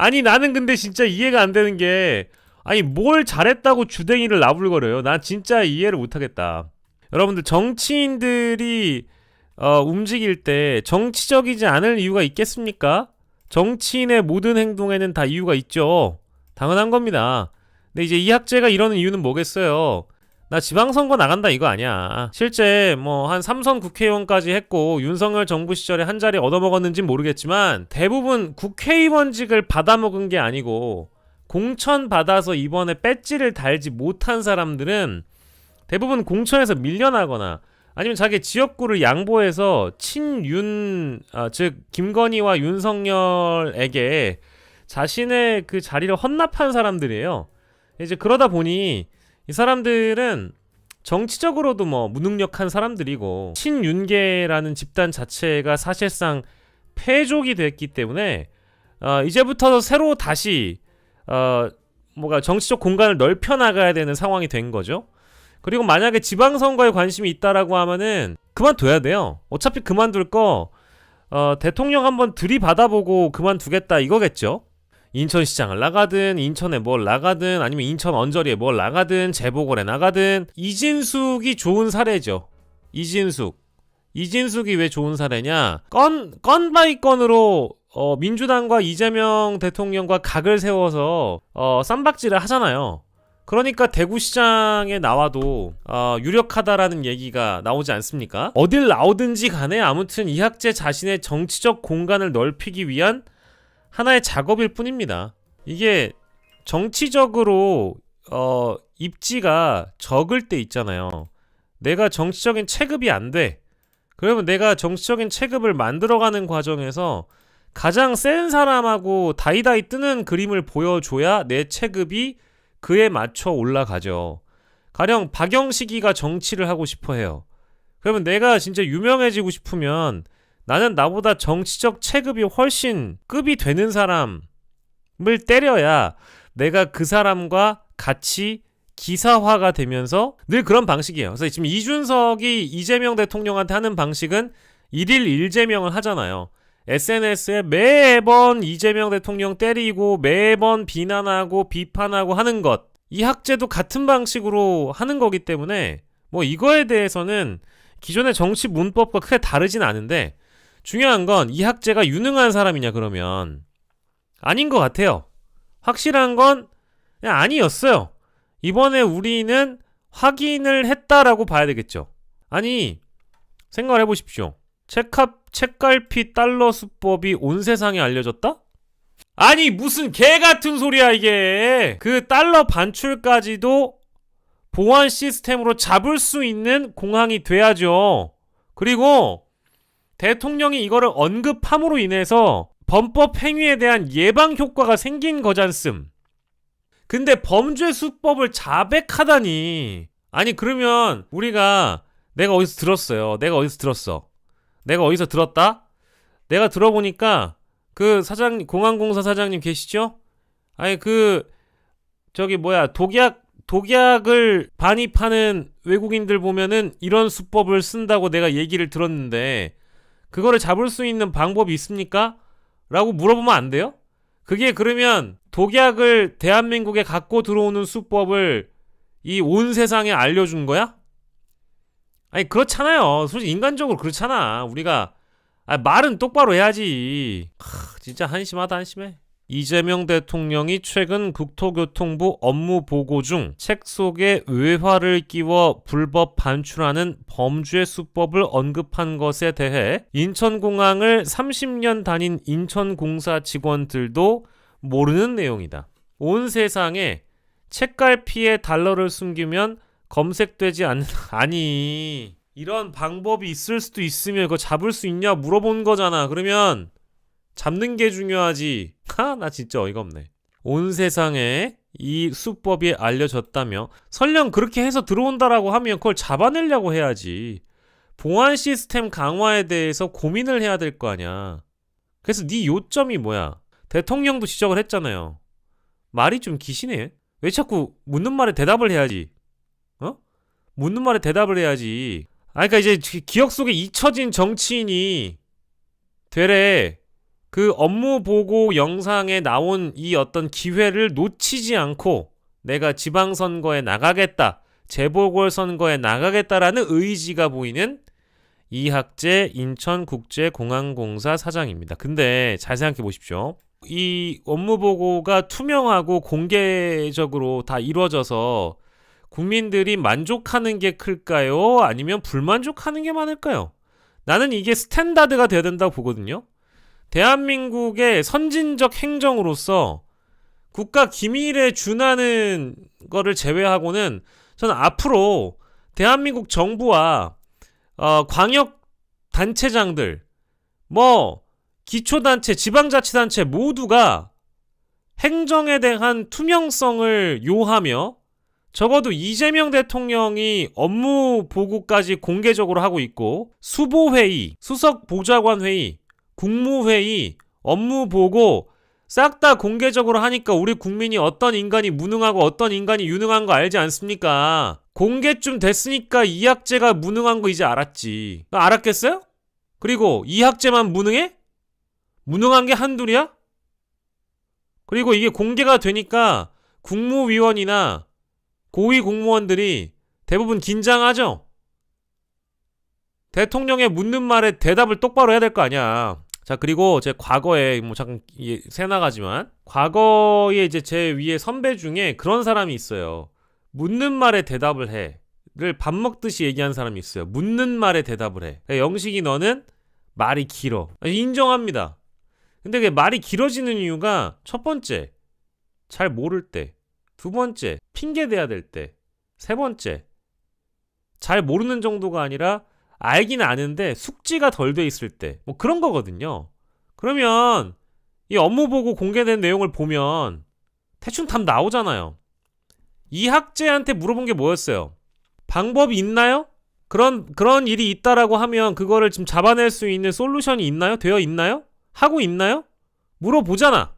아니 나는 근데 진짜 이해가 안 되는 게 아니 뭘 잘했다고 주댕이를 나불거려요. 난 진짜 이해를 못하겠다. 여러분들 정치인들이 어, 움직일 때 정치적이지 않을 이유가 있겠습니까? 정치인의 모든 행동에는 다 이유가 있죠. 당연한 겁니다. 근데 이제 이 학제가 이러는 이유는 뭐겠어요? 나 지방선거 나간다 이거 아니야. 실제 뭐 한 삼선 국회의원까지 했고 윤석열 정부 시절에 한 자리 얻어먹었는진 모르겠지만 대부분 국회의원직을 받아먹은 게 아니고 공천 받아서 이번에 배지를 달지 못한 사람들은 대부분 공천에서 밀려나거나 아니면 자기 지역구를 양보해서 친윤 아, 즉 김건희와 윤석열에게 자신의 그 자리를 헌납한 사람들이에요. 이제 그러다 보니 이 사람들은 정치적으로도 뭐 무능력한 사람들이고 친윤계라는 집단 자체가 사실상 패족이 됐기 때문에 어, 이제부터 새로 다시 어, 뭐가 정치적 공간을 넓혀 나가야 되는 상황이 된 거죠. 그리고 만약에 지방선거에 관심이 있다라고 하면은 그만둬야 돼요. 어차피 그만둘 거 어, 대통령 한번 들이받아보고 그만두겠다 이거겠죠. 인천시장을 나가든 인천에 뭘 나가든 아니면 인천 언저리에 뭘 나가든 재보궐에 나가든 이진숙이 좋은 사례죠. 이진숙. 이진숙이 왜 좋은 사례냐? 건 건 바이 건으로 어, 민주당과 이재명 대통령과 각을 세워서 어, 쌈박질을 하잖아요. 그러니까 대구시장에 나와도 어, 유력하다라는 얘기가 나오지 않습니까? 어딜 나오든지 간에 아무튼 이학재 자신의 정치적 공간을 넓히기 위한 하나의 작업일 뿐입니다. 이게 정치적으로 어, 입지가 적을 때 있잖아요. 내가 정치적인 체급이 안 돼. 그러면 내가 정치적인 체급을 만들어가는 과정에서 가장 센 사람하고 다이다이 뜨는 그림을 보여줘야 내 체급이 그에 맞춰 올라가죠. 가령 박영식이가 정치를 하고 싶어 해요. 그러면 내가 진짜 유명해지고 싶으면 나는 나보다 정치적 체급이 훨씬 급이 되는 사람을 때려야 내가 그 사람과 같이 기사화가 되면서 늘 그런 방식이에요. 그래서 지금 이준석이 이재명 대통령한테 하는 방식은 일일 일제명을 하잖아요. SNS에 매번 이재명 대통령 때리고 매번 비난하고 비판하고 하는 것. 이 학제도 같은 방식으로 하는 거기 때문에 뭐 이거에 대해서는 기존의 정치 문법과 크게 다르진 않은데 중요한 건 이 학제가 유능한 사람이냐 그러면 아닌 것 같아요. 확실한 건 그냥 아니었어요. 이번에 우리는 확인을 했다라고 봐야 되겠죠. 아니 생각을 해보십시오. 책값 책갈피 달러 수법이 온 세상에 알려졌다? 아니 무슨 개 같은 소리야 이게. 그 달러 반출까지도 보안 시스템으로 잡을 수 있는 공항이 돼야죠. 그리고 대통령이 이거를 언급함으로 인해서 범법 행위에 대한 예방 효과가 생긴 거잖음. 근데 범죄 수법을 자백하다니. 아니 그러면 우리가 내가 어디서 들었어요. 내가 어디서 들었어. 내가 어디서 들었다? 내가 들어보니까 그 사장 공항공사 사장님 계시죠? 아니 그 저기 뭐야 독약 독약을 반입하는 외국인들 보면은 이런 수법을 쓴다고 내가 얘기를 들었는데 그거를 잡을 수 있는 방법이 있습니까? 라고 물어보면 안 돼요? 그게 그러면 독약을 대한민국에 갖고 들어오는 수법을 이 온 세상에 알려준 거야? 아니 그렇잖아요. 솔직히 인간적으로 그렇잖아. 우리가 아, 말은 똑바로 해야지. 하, 진짜 한심하다 한심해. 이재명 대통령이 최근 국토교통부 업무 보고 중 책 속에 외화를 끼워 불법 반출하는 범죄 수법을 언급한 것에 대해 인천공항을 30년 다닌 인천공사 직원들도 모르는 내용이다. 온 세상에 책갈피에 달러를 숨기면 검색되지 않는 아니 이런 방법이 있을 수도 있으면 그거 잡을 수 있냐 물어본 거잖아. 그러면 잡는 게 중요하지. 하, 나 진짜 어이가 없네. 온 세상에 이 수법이 알려졌다며 설령 그렇게 해서 들어온다라고 하면 그걸 잡아내려고 해야지. 보안 시스템 강화에 대해서 고민을 해야 될 거 아니야. 그래서 네 요점이 뭐야? 대통령도 지적을 했잖아요. 말이 좀 기시네. 왜 자꾸 묻는 말에 대답을 해야지? 어? 묻는 말에 대답을 해야지. 아, 그러니까 이제 기- 기억 속에 잊혀진 정치인이 되래. 그 업무 보고 영상에 나온 이 어떤 기회를 놓치지 않고 내가 지방선거에 나가겠다, 재보궐선거에 나가겠다라는 의지가 보이는 이학재 인천국제공항공사 사장입니다. 근데 잘 생각해 보십시오. 이 업무 보고가 투명하고 공개적으로 다 이루어져서 국민들이 만족하는 게 클까요? 아니면 불만족하는 게 많을까요? 나는 이게 스탠다드가 돼야 된다고 보거든요. 대한민국의 선진적 행정으로서 국가 기밀에 준하는 거를 제외하고는 저는 앞으로 대한민국 정부와 어, 광역 단체장들, 뭐 기초단체, 지방자치단체 모두가 행정에 대한 투명성을 요하며 적어도 이재명 대통령이 업무 보고까지 공개적으로 하고 있고 수보회의, 수석 보좌관 회의, 국무회의, 업무 보고 싹 다 공개적으로 하니까 우리 국민이 어떤 인간이 무능하고 어떤 인간이 유능한 거 알지 않습니까? 공개쯤 됐으니까 이학재가 무능한 거 이제 알았지. 알았겠어요? 그리고 이학재만 무능해? 무능한 게 한둘이야? 그리고 이게 공개가 되니까 국무위원이나 고위 공무원들이 대부분 긴장하죠? 대통령의 묻는 말에 대답을 똑바로 해야 될 거 아니야. 자, 그리고 제 과거에, 뭐 잠깐, 이게 새 나가지만, 과거에 이제 제 위에 선배 중에 그런 사람이 있어요. 묻는 말에 대답을 해. 를 밥 먹듯이 얘기하는 사람이 있어요. 묻는 말에 대답을 해. 그러니까 영식이 너는 말이 길어. 인정합니다. 근데 그게 말이 길어지는 이유가 첫 번째, 잘 모를 때. 두 번째, 핑계 대야 될 때. 세 번째, 잘 모르는 정도가 아니라 알긴 아는데 숙지가 덜 돼 있을 때. 뭐 그런 거거든요. 그러면 이 업무 보고 공개된 내용을 보면 대충 답 나오잖아요. 이 학재한테 물어본 게 뭐였어요? 방법이 있나요? 그런 그런 일이 있다라고 하면 그거를 지금 잡아낼 수 있는 솔루션이 있나요? 되어 있나요? 하고 있나요? 물어보잖아.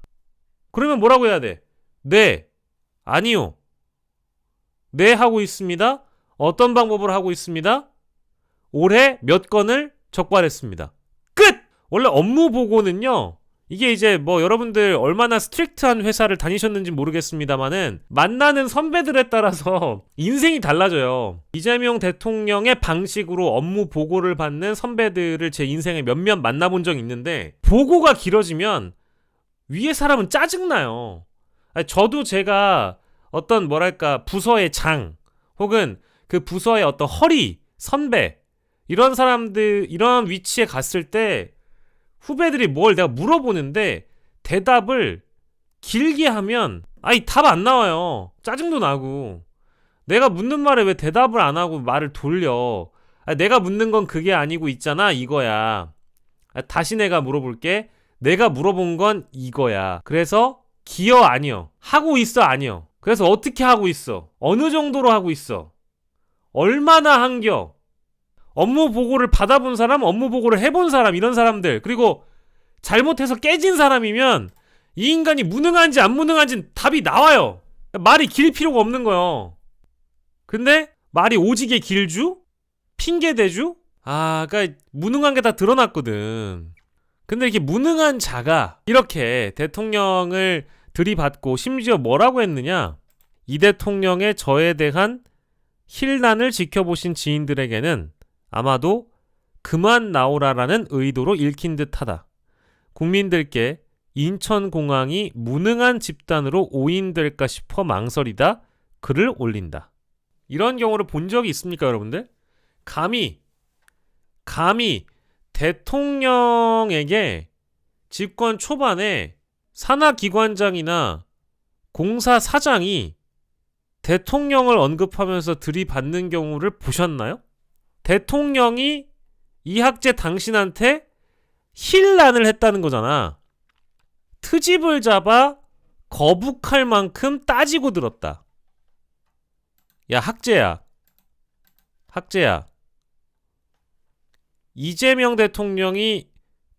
그러면 뭐라고 해야 돼? 네. 아니요. 네 하고 있습니다. 어떤 방법으로 하고 있습니다. 올해 몇 건을 적발했습니다. 끝! 원래 업무 보고는요. 이게 이제 뭐 여러분들 얼마나 스트릭트한 회사를 다니셨는지 모르겠습니다만은 만나는 선배들에 따라서 인생이 달라져요. 이재명 대통령의 방식으로 업무 보고를 받는 선배들을 제 인생에 몇몇 만나본 적이 있는데 보고가 길어지면 위에 사람은 짜증나요. 저도 제가 어떤 뭐랄까 부서의 장 혹은 그 부서의 어떤 허리 선배 이런 사람들 이런 위치에 갔을 때 후배들이 뭘 내가 물어보는데 대답을 길게 하면 아니 답안 나와요. 짜증도 나고 내가 묻는 말에 왜 대답을 안 하고 말을 돌려? 아, 내가 묻는 건 그게 아니고 있잖아 이거야. 아, 다시 내가 물어볼게. 내가 물어본 건 이거야. 그래서 기여 아니여. 하고 있어 아니여. 그래서 어떻게 하고 있어? 어느 정도로 하고 있어? 얼마나 한겨? 업무 보고를 받아본 사람, 업무 보고를 해본 사람, 이런 사람들, 그리고 잘못해서 깨진 사람이면 이 인간이 무능한지 안 무능한지 답이 나와요. 말이 길 필요가 없는 거요. 근데 말이 오지게 길주? 핑계 대주? 아, 그니까 무능한 게 다 드러났거든. 근데 이렇게 무능한 자가 이렇게 대통령을 들이받고 심지어 뭐라고 했느냐? 이 대통령의 저에 대한 힐난을 지켜보신 지인들에게는 아마도 그만 나오라라는 의도로 읽힌 듯하다. 국민들께 인천공항이 무능한 집단으로 오인될까 싶어 망설이다 글을 올린다. 이런 경우를 본 적이 있습니까, 여러분들? 감히 감히 대통령에게 집권 초반에 산하 기관장이나 공사 사장이 대통령을 언급하면서 들이받는 경우를 보셨나요? 대통령이 이학재 당신한테 힐난을 했다는 거잖아. 트집을 잡아 거북할 만큼 따지고 들었다. 야, 학재야. 학재야. 이재명 대통령이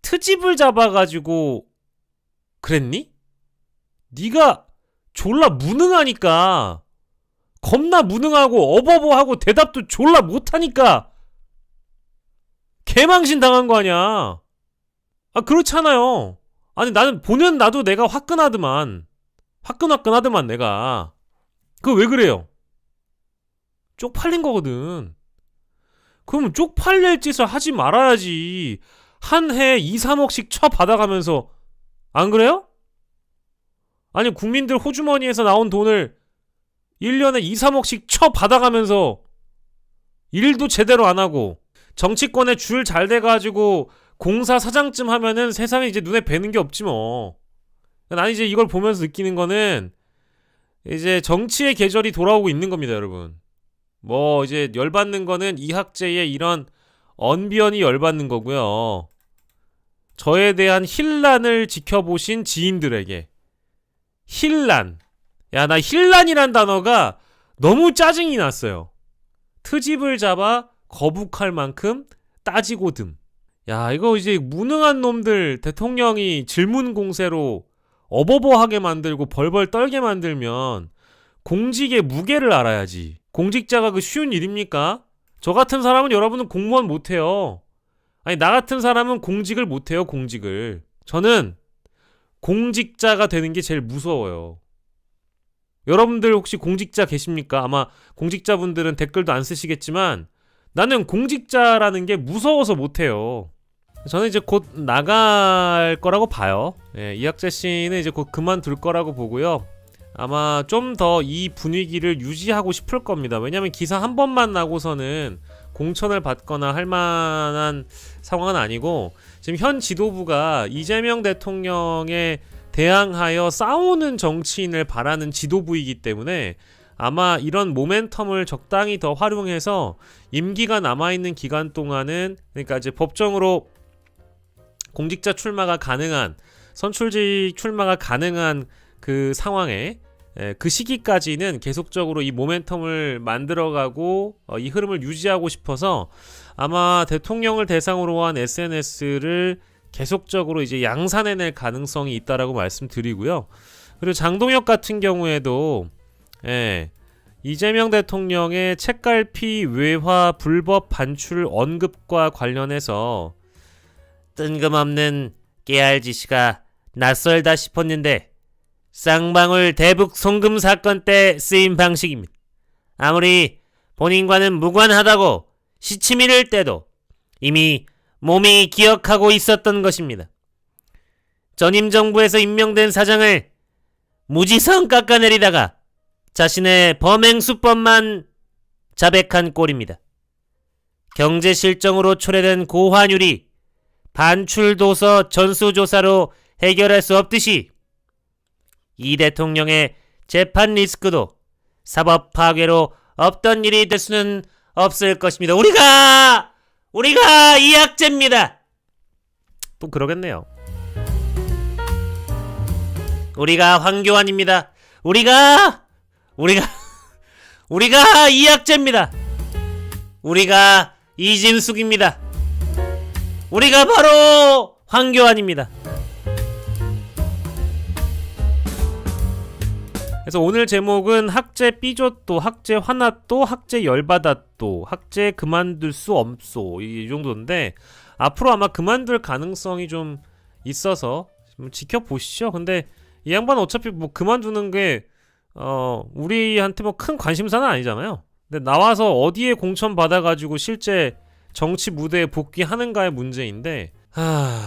트집을 잡아가지고 그랬니? 네가 졸라 무능하니까 겁나 무능하고 어버버하고 대답도 졸라 못하니까 개망신 당한 거 아니야. 아 그렇잖아요. 아니 나는 보는 나도 내가 화끈하더만 화끈화끈하더만 내가 그거 왜 그래요? 쪽팔린 거거든. 그러면 쪽팔릴 짓을 하지 말아야지. 한 해 2, 3억씩 쳐 받아가면서 안 그래요? 아니 국민들 호주머니에서 나온 돈을 1년에 2, 3억씩 쳐 받아가면서 일도 제대로 안 하고 정치권에 줄 잘 돼가지고 공사 사장쯤 하면은 세상에 이제 눈에 뵈는 게 없지 뭐. 난 이제 이걸 보면서 느끼는 거는 이제 정치의 계절이 돌아오고 있는 겁니다, 여러분. 뭐 이제 열받는 거는 이학제의 이런 언변이 열받는 거고요. 저에 대한 힐란을 지켜보신 지인들에게 힐란. 야, 나 힐란이란 단어가 너무 짜증이 났어요. 트집을 잡아 거북할 만큼 따지고 듬. 야, 이거 이제 무능한 놈들 대통령이 질문 공세로 어버버하게 만들고 벌벌 떨게 만들면 공직의 무게를 알아야지. 공직자가 그 쉬운 일입니까? 저 같은 사람은 여러분은 공무원 못해요. 아니, 나 같은 사람은 공직을 못해요, 공직을. 저는 공직자가 되는 게 제일 무서워요. 여러분들 혹시 공직자 계십니까? 아마 공직자분들은 댓글도 안 쓰시겠지만 나는 공직자라는 게 무서워서 못해요. 저는 이제 곧 나갈 거라고 봐요. 예, 이학재 씨는 이제 곧 그만둘 거라고 보고요. 아마 좀 더 이 분위기를 유지하고 싶을 겁니다. 왜냐면 기사 한 번만 나고서는 공천을 받거나 할 만한 상황은 아니고 지금 현 지도부가 이재명 대통령에 대항하여 싸우는 정치인을 바라는 지도부이기 때문에 아마 이런 모멘텀을 적당히 더 활용해서 임기가 남아있는 기간 동안은 그러니까 이제 법정으로 공직자 출마가 가능한 선출직 출마가 가능한 그 상황에 에, 그 시기까지는 계속적으로 이 모멘텀을 만들어가고 어, 이 흐름을 유지하고 싶어서 아마 대통령을 대상으로 한 SNS를 계속적으로 이제 양산해낼 가능성이 있다라고 말씀드리고요. 그리고 장동혁 같은 경우에도 예, 이재명 대통령의 책갈피 외화 불법 반출 언급과 관련해서 뜬금없는 깨알 지시가 낯설다 싶었는데 쌍방울 대북 송금 사건 때 쓰인 방식입니다. 아무리 본인과는 무관하다고 시치미를 떼도 이미 몸이 기억하고 있었던 것입니다. 전임 정부에서 임명된 사장을 무지성 깎아내리다가 자신의 범행 수법만 자백한 꼴입니다. 경제 실정으로 초래된 고환율이 반출도서 전수조사로 해결할 수 없듯이 이 대통령의 재판 리스크도 사법 파괴로 없던 일이 될 수는 없을 것입니다. 우리가 우리가 이학제입니다. 또 그러겠네요. 우리가 황교안입니다. 우리가 우리가 우리가 이학제입니다. 우리가 이진숙입니다. 우리가 바로 황교안입니다. 그래서 오늘 제목은 학제 삐졌도, 학제 화났도, 학제 열받았도, 학제 그만둘 수 없소 이 정도인데 앞으로 아마 그만둘 가능성이 좀 있어서 좀 지켜보시죠. 근데 이 양반 어차피 뭐 그만두는 게 어, 우리한테 뭐 큰 관심사는 아니잖아요. 근데 나와서 어디에 공천 받아가지고 실제 정치 무대에 복귀하는가의 문제인데, 하,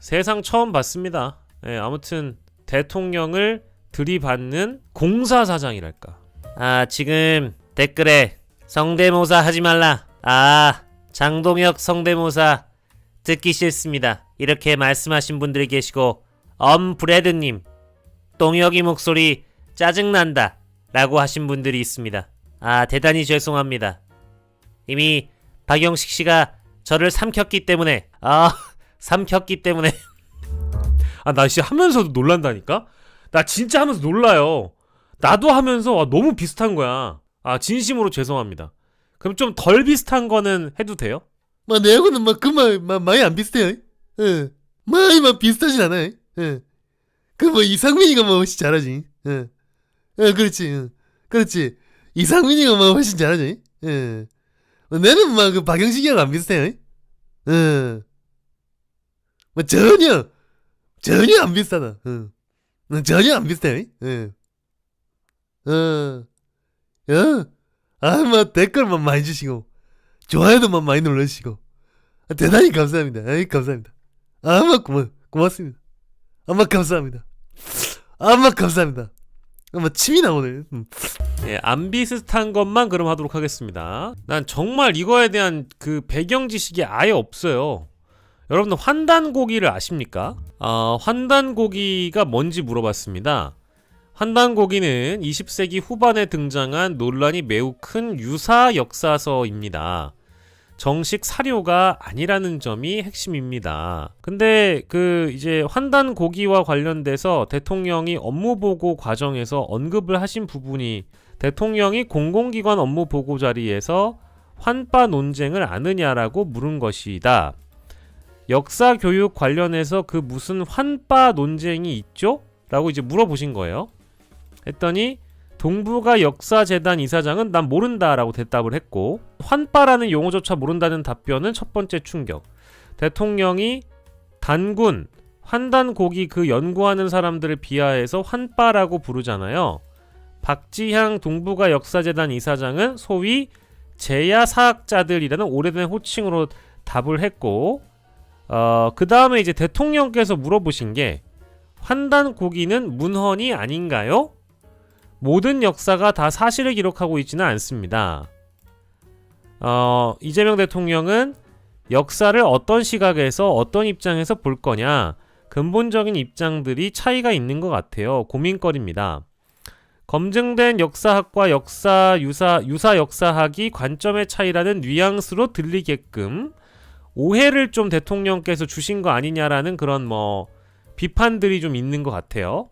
세상 처음 봤습니다. 예, 아무튼 대통령을 들이받는 공사사장이랄까. 아, 지금 댓글에 성대모사 하지 말라. 아, 장동혁 성대모사 듣기 싫습니다. 이렇게 말씀하신 분들이 계시고, 엄브레드님, 동혁이 목소리 짜증난다. 라고 하신 분들이 있습니다. 아, 대단히 죄송합니다. 이미 박영식 씨가 저를 삼켰기 때문에, 아, 삼켰기 때문에. 아, 나 진짜 하면서도 놀란다니까? 나 진짜 하면서 놀라요. 나도 하면서 와, 너무 비슷한 거야. 아, 진심으로 죄송합니다. 그럼 좀 덜 비슷한 거는 해도 돼요? 뭐 내하고는 막 그말 많이 안 비슷해요. 예. 많이 막 비슷하진 않아요. 예. 그뭐 이상민이가 뭐 잘하지. 예. 예, 그렇지. 응. 그렇지. 이상민이가 뭐 훨씬 잘하지. 예. 뭐 내는 막 그 박영식이랑 안 비슷해요. 예. 뭐 전혀 전혀 안 비슷하다. 응. 응, 전혀 안 비슷해. 응. 어, 어, 아, 뭐 댓글만 많이 주시고 좋아요도만 많이 눌러주시고 아, 대단히 감사합니다. 아이 감사합니다. 아마 고마 고맙습니다. 아마 감사합니다. 아마 감사합니다. 아마 침이 나오네. 음. 예, 안 비슷한 것만 그럼 하도록 하겠습니다. 난 정말 이거에 대한 그 배경 지식이 아예 없어요. 여러분들 환단고기를 아십니까? 아, 환단고기가 뭔지 물어봤습니다. 환단고기는 20세기 후반에 등장한 논란이 매우 큰 유사 역사서입니다. 정식 사료가 아니라는 점이 핵심입니다. 근데 그 이제 환단 고기와 관련돼서 대통령이 업무 보고 과정에서 언급을 하신 부분이 대통령이 공공기관 업무 보고 자리에서 환빠 논쟁을 아느냐라고 물은 것이다. 역사 교육 관련해서 그 무슨 환빠 논쟁이 있죠? 라고 이제 물어보신 거예요. 했더니 동부가 역사재단 이사장은 난 모른다라고 대답을 했고 환빠라는 용어조차 모른다는 답변은 첫 번째 충격. 대통령이 단군 환단고기 그 연구하는 사람들을 비하해서 환빠라고 부르잖아요. 박지향 동부가 역사재단 이사장은 소위 제야 사학자들이라는 오래된 호칭으로 답을 했고 어, 그 다음에 이제 대통령께서 물어보신 게 환단고기는 문헌이 아닌가요? 모든 역사가 다 사실을 기록하고 있지는 않습니다. 어, 이재명 대통령은 역사를 어떤 시각에서 어떤 입장에서 볼 거냐 근본적인 입장들이 차이가 있는 것 같아요. 고민거리입니다. 검증된 역사학과 역사 유사 유사 역사학이 관점의 차이라는 뉘앙스로 들리게끔 오해를 좀 대통령께서 주신 거 아니냐라는 그런 뭐 비판들이 좀 있는 것 같아요.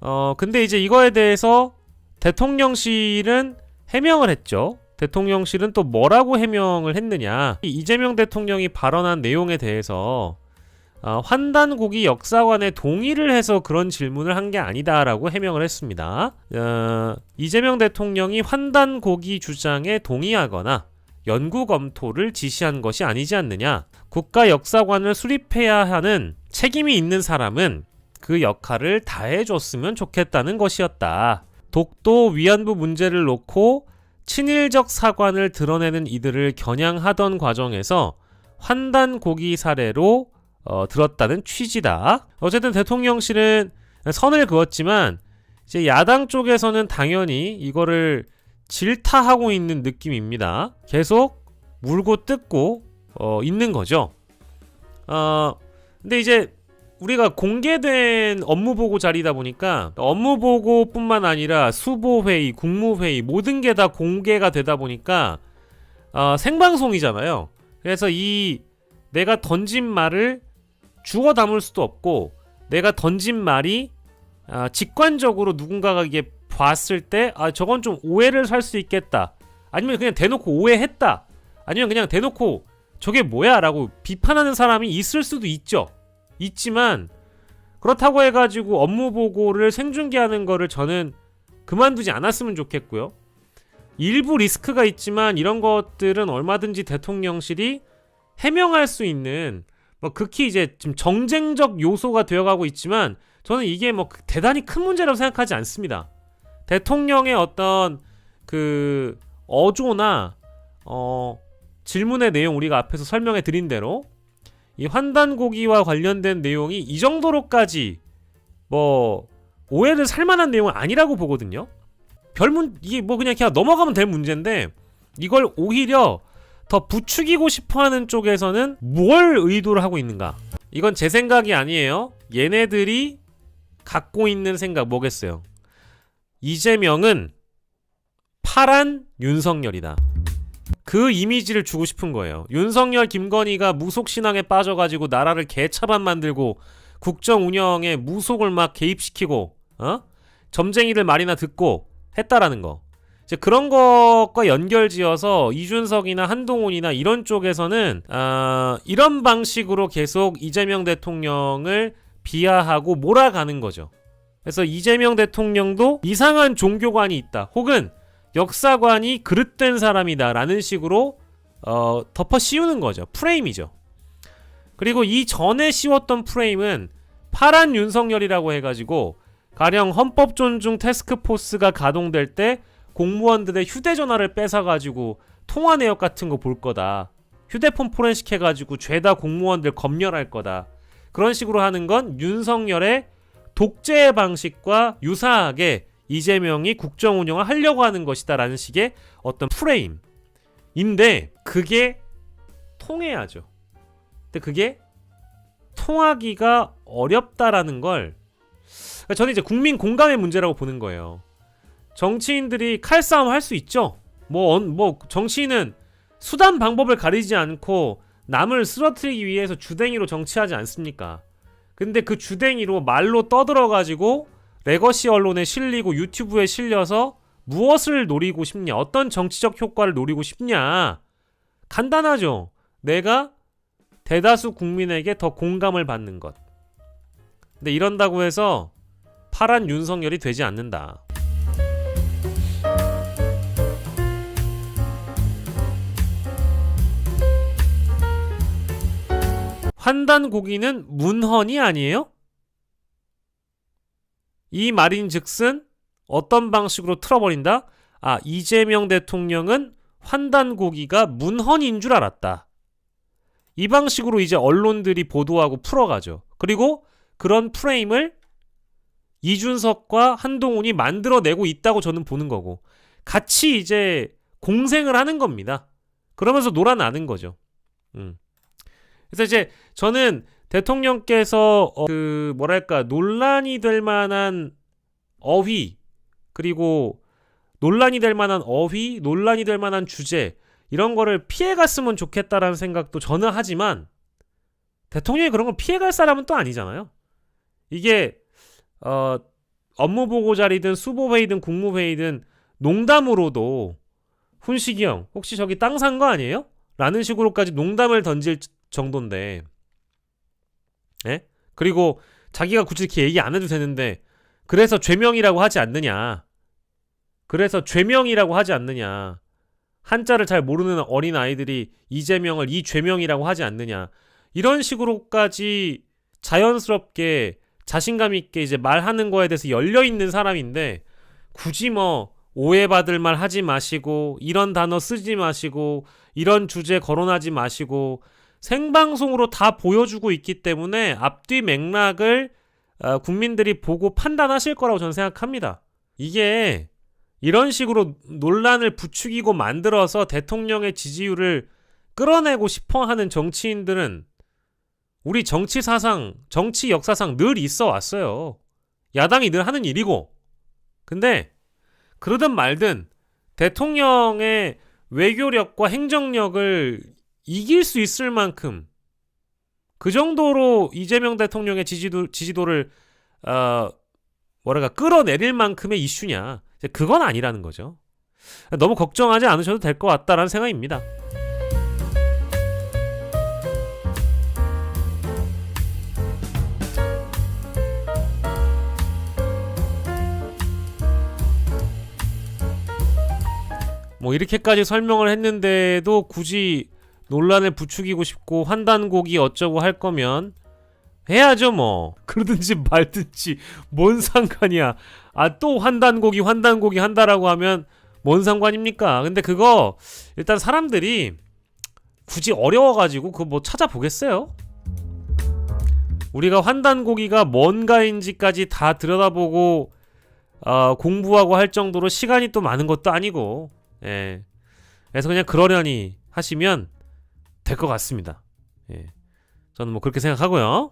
어, 근데 이제 이거에 대해서 대통령실은 해명을 했죠. 대통령실은 또 뭐라고 해명을 했느냐. 이 이재명 대통령이 발언한 내용에 대해서 어, 환단고기 역사관에 동의를 해서 그런 질문을 한 게 아니다라고 해명을 했습니다. 어, 이재명 대통령이 환단고기 주장에 동의하거나 연구 검토를 지시한 것이 아니지 않느냐. 국가 역사관을 수립해야 하는 책임이 있는 사람은 그 역할을 다해줬으면 좋겠다는 것이었다. 독도 위안부 문제를 놓고 친일적 사관을 드러내는 이들을 겨냥하던 과정에서 환단 고기 사례로 어, 들었다는 취지다. 어쨌든 대통령실은 선을 그었지만 이제 야당 쪽에서는 당연히 이거를 질타하고 있는 느낌입니다. 계속 물고 뜯고 어, 있는 거죠. 어, 근데 이제 우리가 공개된 업무 보고 자리다 보니까 업무 보고뿐만 아니라 수보 회의, 국무 회의 모든 게 다 공개가 되다 보니까 어, 생방송이잖아요. 그래서 이 내가 던진 말을 주워 담을 수도 없고 내가 던진 말이 아, 직관적으로 누군가가 이게 봤을 때 아 저건 좀 오해를 살 수 있겠다. 아니면 그냥 대놓고 오해했다. 아니면 그냥 대놓고 저게 뭐야라고 비판하는 사람이 있을 수도 있죠. 있지만 그렇다고 해가지고 업무 보고를 생중계하는 거를 저는 그만두지 않았으면 좋겠고요. 일부 리스크가 있지만 이런 것들은 얼마든지 대통령실이 해명할 수 있는 뭐 극히 이제 지금 정쟁적 요소가 되어가고 있지만 저는 이게 뭐 대단히 큰 문제라고 생각하지 않습니다. 대통령의 어떤 그 어조나 어 질문의 내용 우리가 앞에서 설명해 드린 대로 이 환단고기와 관련된 내용이 이 정도로까지 뭐 오해를 살 만한 내용은 아니라고 보거든요. 별문 이게 뭐 그냥 그냥 넘어가면 될 문제인데 이걸 오히려 더 부추기고 싶어하는 쪽에서는 뭘 의도를 하고 있는가? 이건 제 생각이 아니에요. 얘네들이 갖고 있는 생각 뭐겠어요? 이재명은 파란 윤석열이다. 그 이미지를 주고 싶은 거예요. 윤석열, 김건희가 무속 신앙에 빠져가지고 나라를 개차반 만들고 국정 운영에 무속을 막 개입시키고 어? 점쟁이들 말이나 듣고 했다라는 거. 이제 그런 것과 연결지어서 이준석이나 한동훈이나 이런 쪽에서는 아, 이런 방식으로 계속 이재명 대통령을 비하하고 몰아가는 거죠. 그래서 이재명 대통령도 이상한 종교관이 있다. 혹은 역사관이 그릇된 사람이다라는 식으로 어, 덮어 씌우는 거죠. 프레임이죠. 그리고 이 전에 씌웠던 프레임은 파란 윤석열이라고 해가지고 가령 헌법 존중 테스크포스가 가동될 때 공무원들의 휴대전화를 뺏어가지고 통화 내역 같은 거 볼 거다. 휴대폰 포렌식 해가지고 죄다 공무원들 검열할 거다. 그런 식으로 하는 건 윤석열의 독재 방식과 유사하게 이재명이 국정 운영을 하려고 하는 것이다라는 식의 어떤 프레임인데 그게 통해야죠. 근데 그게 통하기가 어렵다라는 걸 그러니까 저는 이제 국민 공감의 문제라고 보는 거예요. 정치인들이 칼싸움 할 수 있죠. 뭐, 언- 뭐 정치인은 수단 방법을 가리지 않고 남을 쓰러뜨리기 위해서 주댕이로 정치하지 않습니까? 근데 그 주댕이로 말로 떠들어가지고 레거시 언론에 실리고 유튜브에 실려서 무엇을 노리고 싶냐? 어떤 정치적 효과를 노리고 싶냐? 간단하죠. 내가 대다수 국민에게 더 공감을 받는 것. 근데 이런다고 해서 파란 윤석열이 되지 않는다. 환단 고기는 문헌이 아니에요? 이 말인즉슨 어떤 방식으로 틀어버린다? 아 이재명 대통령은 환단 고기가 문헌인 줄 알았다. 이 방식으로 이제 언론들이 보도하고 풀어가죠. 그리고 그런 프레임을 이준석과 한동훈이 만들어내고 있다고 저는 보는 거고 같이 이제 공생을 하는 겁니다. 그러면서 놀아나는 거죠. 음. 그래서 이제 저는 대통령께서 어, 그 뭐랄까 논란이 될 만한 어휘 그리고 논란이 될 만한 어휘, 논란이 될 만한 주제 이런 거를 피해갔으면 좋겠다라는 생각도 저는 하지만 대통령이 그런 걸 피해갈 사람은 또 아니잖아요. 이게 어, 업무 보고 자리든 수보 회의든 국무 회의든 농담으로도 훈식이 형 혹시 저기 땅 산 거 아니에요? 라는 식으로까지 농담을 던질 정도인데 예? 그리고 자기가 굳이 이렇게 얘기 안 해도 되는데 그래서 죄명이라고 하지 않느냐? 그래서 죄명이라고 하지 않느냐? 한자를 잘 모르는 어린 아이들이 이재명을 이 죄명이라고 하지 않느냐? 이런 식으로까지 자연스럽게 자신감 있게 이제 말하는 거에 대해서 열려 있는 사람인데 굳이 뭐 오해받을 말 하지 마시고 이런 단어 쓰지 마시고 이런 주제 거론하지 마시고 생방송으로 다 보여주고 있기 때문에 앞뒤 맥락을 어, 국민들이 보고 판단하실 거라고 저는 생각합니다. 이게 이런 식으로 논란을 부추기고 만들어서 대통령의 지지율을 끌어내고 싶어 하는 정치인들은 우리 정치 사상, 정치 역사상 늘 있어 왔어요. 야당이 늘 하는 일이고. 근데 그러든 말든 대통령의 외교력과 행정력을 이길 수 있을 만큼 그 정도로 이재명 대통령의 지지도, 지지도를 어, 뭐랄까 끌어내릴 만큼의 이슈냐 그건 아니라는 거죠. 너무 걱정하지 않으셔도 될 것 같다라는 생각입니다. 뭐 이렇게까지 설명을 했는데도 굳이 논란을 부추기고 싶고 환단곡이 어쩌고 할 거면 해야죠 뭐. 그러든지 말든지 뭔 상관이야. 아 또 환단곡이 환단곡이 한다라고 하면 뭔 상관입니까? 근데 그거 일단 사람들이 굳이 어려워가지고 그거 뭐 찾아보겠어요? 우리가 환단고기가 뭔가인지까지 다 들여다보고 어, 공부하고 할 정도로 시간이 또 많은 것도 아니고 예. 그래서 그냥 그러려니 하시면 될 것 같습니다. 예. 저는 뭐 그렇게 생각하고요.